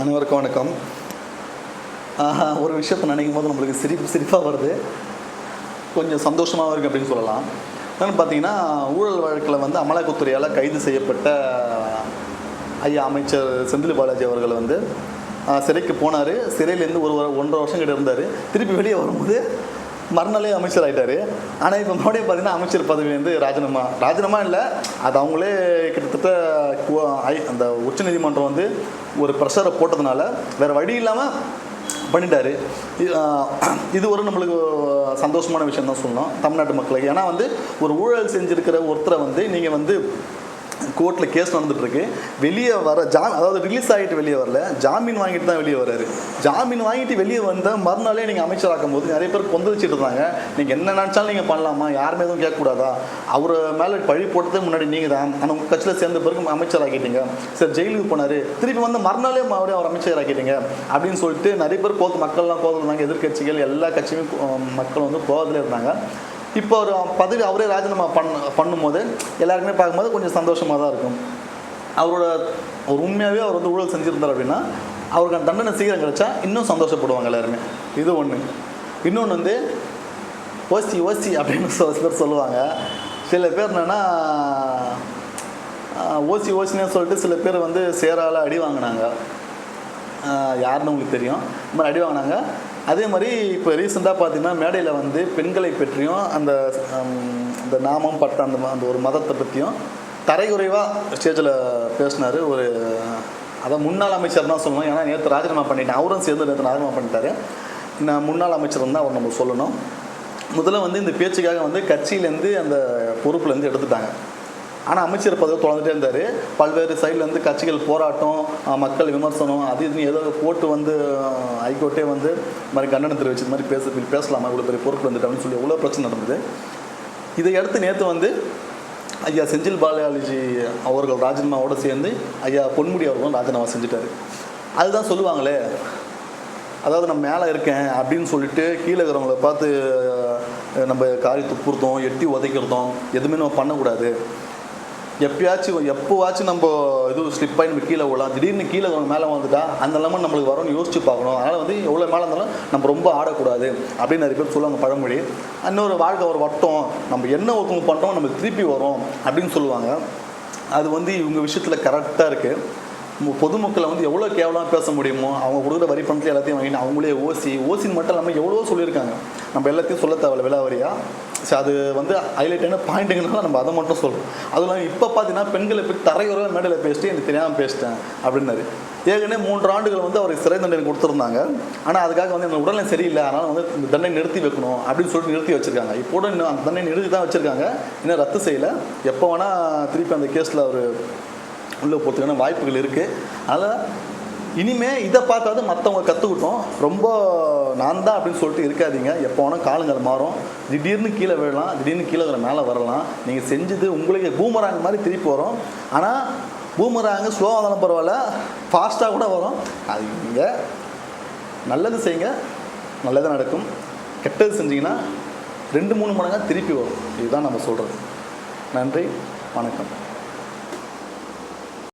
அனைவருக்கும் வணக்கம். ஒரு விஷயத்தை நினைக்கும் போது நம்மளுக்கு சிரிப்பு சிரிப்பாக வருது. கொஞ்சம் சந்தோஷமாகவும் இருக்குது அப்படின்னு சொல்லலாம். என்னென்னு பார்த்தீங்கன்னா ஊழல் வழக்கில் வந்து அமலாக்கத்துறையால் கைது செய்யப்பட்ட ஐயா அமைச்சர் செந்தில் பாலாஜி அவர்கள் வந்து சிறைக்கு போனார். சிறையிலேருந்து ஒரு ஒன்றரை வருஷம் கிட்ட இருந்தார். திருப்பி வெளியே வரும்போது மறுநாளே அமைச்சர் ஆகிட்டார் ஆனால் இப்போ மறுபடியும் பார்த்தீங்கன்னா அமைச்சர் பதவி வந்து ராஜினாமா. ராஜினாமா இல்லை அது அவங்களே கிட்டத்தட்ட அந்த உச்சநீதிமன்றம் வந்து ஒரு ப்ரெஷரை போட்டதுனால வேறு வழி இல்லாமல் பண்ணிட்டாரு. இது, இது ஒரு நம்மளுக்கு சந்தோஷமான விஷயம் தான் சொல்லணும் தமிழ்நாட்டு மக்களுக்கு. ஏன்னா வந்து ஒரு ஊழல் செஞ்சுருக்கிற ஒருத்தரை வந்து நீங்கள் வந்து கோர்ட்டில் கேஸ் நடந்துட்டுருக்கு. வெளியே வர ஜா அதாவது ரிலீஸ் ஆகிட்டு வெளியே வரல. ஜாமீன் வாங்கிட்டு தான் வெளியே வராரு. ஜாமீன் வாங்கிட்டு வெளியே வந்த மறுநாளே நீங்கள் அமைச்சராக்கும் போது நிறைய பேர் கொந்தளிச்சிட்டு இருந்தாங்க. நீங்கள் என்ன நினச்சாலும் நீங்கள் பண்ணலாமா? யாருமே எதுவும் கேட்கக்கூடாதா? அவர் மேலே பழி போட்டதே முன்னாடி நீங்கள் தான் ஆனால் உங்கள் கட்சியில் சேர்ந்த பிறகு அமைச்சராக்கிட்டீங்க சார் ஜெயிலுக்கு போனார். திருப்பி வந்து மறுநாளே மறுபடியும் அவர் அமைச்சராக்கிட்டீங்க அப்படின்னு சொல்லிட்டு நிறைய பேர் கோத்து மக்கள்லாம் கோவத்தில் இருந்தாங்க. எதிர்க்கட்சிகள் எல்லா கட்சியுமே மக்கள் வந்து கோவத்தில் இருந்தாங்க. இப்போ ஒரு பதவி அவரே ராஜினாமா பண்ண பண்ணும்போது எல்லாருக்குமே பார்க்கும்போது கொஞ்சம் சந்தோஷமாக தான் இருக்கும். அவரோட ஒரு உண்மையாகவே அவர் வந்து ஊழல் செஞ்சுருந்தார் அப்படின்னா அவருக்கு அந்த தண்டனை சீக்கிரம் கிடைச்சா இன்னும் சந்தோஷப்படுவாங்க எல்லாருமே. இது ஒன்று இன்னொன்று வந்து ஓசி ஓசி அப்படின்னு சில பேர் சொல்லுவாங்க. சில பேர் என்னென்னா ஓசி ஓசினே சொல்லிட்டு சில பேர் வந்து சேரால் அடி வாங்கினாங்க. யாருன்னு உங்களுக்கு தெரியும். இந்த மாதிரி அடி வாங்கினாங்க. அதே மாதிரி இப்போ ரீசெண்டாக பார்த்தீங்கன்னா மேடையில் வந்து பெண்களை பற்றியும் அந்த அந்த நாமம் பட்ட அந்த ம- அந்த ஒரு மதத்தை பற்றியும் தரைகுறைவாக ஸ்டேஜில் பேசினார். ஒரு அதான் முன்னாள் அமைச்சர் தான் சொல்லணும். ஏன்னா நேற்று ராஜினாமா பண்ணிட்டேன். அவரும் சேர்ந்து நேற்று ராஜினாமா பண்ணிட்டாரு. நான் முன்னாள் அமைச்சர் தான் அவர் நம்ம சொல்லணும். முதல்ல வந்து இந்த பேச்சுக்காக வந்து கட்சியிலேருந்து அந்த பொறுப்புலேருந்து எடுத்துட்டாங்க. ஆனால் அமைச்சர் பதவி தொடர்ந்துட்டே இருந்தார். பல்வேறு சைட்லேருந்து கட்சிகள் போராட்டம் மக்கள் விமர்சனம் அது இதுன்னு ஏதோ போட்டு வந்து ஹைகோர்ட்டே வந்து இந்த மாதிரி கண்டனம் தெரிவிச்சு இது மாதிரி பேச பேசலாமா? இவ்வளோ பெரிய பொறுப்பு வந்துட்டாங்கன்னு சொல்லி எவ்வளோ பிரச்சனை நடந்தது. இதை அடுத்து நேற்று வந்து ஐயா செஞ்சில் பாலாஜி அவர்கள் ராஜினாமாவோட சேர்ந்து ஐயா பொன்முடி அவர்களும் ராஜினாமா செஞ்சுட்டாரு. அதுதான் சொல்லுவாங்களே அதாவது நான் மேலே இருக்கேன் அப்படின்னு சொல்லிட்டு கீழே இருக்கிறவங்கள பார்த்து நம்ம காரி துப்புறதும் எட்டி உதைக்கிறதும் எதுவுமே நம்ம பண்ணக்கூடாது. எப்பயாச்சும் எப்போவாச்சும் நம்ம இது ஸ்லிப் ஆகி நம்ம கீழே விடலாம் திடீர்னு கீழே மேலே வந்துட்டா அந்த நிலைமை நம்மளுக்கு வரும்னு யோசிச்சு பார்க்கணும். அதனால் வந்து எவ்வளோ மேலே இருந்தாலும் நம்ம ரொம்ப ஆடக்கூடாது அப்படின்னு நிறைய பேர் சொல்லுவாங்க பழமொழி. இன்னொரு வாழ்க்கை ஒரு வட்டம். நம்ம என்ன ஒருத்தவங்க பண்ணுறோம் நம்ம திருப்பி வரும் அப்படின்னு சொல்லுவாங்க. அது வந்து இவங்க விஷயத்தில் கரெக்டாக இருக்குது பொதுமக்களை வந்து எவ்வளோ கேவலமாக பேச முடியுமோ அவங்க கொடுக்குற வரி பணத்தில் எல்லாத்தையும் வாங்கிட்டு அவங்களே ஓசி ஓசின்னு மட்டும் இல்லாமல் எவ்வளோ சொல்லியிருக்காங்க. நம்ம எல்லாத்தையும் சொல்ல தேவையில்ல விலாவரியா சரி அது வந்து ஹைலைட்டான பாயிண்ட்டுங்கனால நம்ம அதை மட்டும் சொல்கிறோம் அதுவும் இல்லாமல் இப்போ பார்த்தீங்கன்னா பெண்களை பற்றி தரையுறவை மேடையில் பேசிட்டு எனக்கு தெரியாமல் பேசிட்டேன் அப்படின்னாரு. ஏற்கனவே மூன்று ஆண்டுகள் வந்து அவருக்கு சிறை தண்டனை கொடுத்துருந்தாங்க. ஆனால் அதுக்காக வந்து எனக்கு உடல்நிலை சரியில்லை அதனால் வந்து இந்த தண்டனை நிறுத்தி வைக்கணும் அப்படின்னு சொல்லிட்டு நிறுத்தி வச்சிருக்காங்க. இப்போ கூட இன்னும் அந்த தண்டனை நிறுத்தி தான் வச்சிருக்காங்க. இன்னும் ரத்து செய்யலை. எப்போ வேணால் திருப்பி அந்த கேஸில் அவர் உள்ளே போகிறதுக்கான வாய்ப்புகள் இருக்குது அதனால் இனிமே இதை பார்த்தாவது மற்றவங்க கற்றுக்கிட்டோம் ரொம்ப நான் தான் அப்படின்னு சொல்லிட்டு இருக்காதீங்க. எப்போ வேணால் காலங்கள் மாறும். திடீர்னு கீழே விழலாம். திடீர்னு கீழே மேலே வரலாம். நீங்கள் செஞ்சது உங்களுக்கு பூமராங்க மாதிரி திருப்பி வரும். ஆனால் பூமராங்க ஸ்லோவாக இருந்தாலும் பரவாயில்ல. ஃபாஸ்ட்டாக கூட வரும். அது நீங்கள் நல்லது செய்யுங்க. நல்லது நடக்கும். கெட்டது செஞ்சீங்கன்னா ரெண்டு மூணு மடங்காக திருப்பி வரும். இதுதான் நம்ம சொல்கிறது நன்றி. வணக்கம்.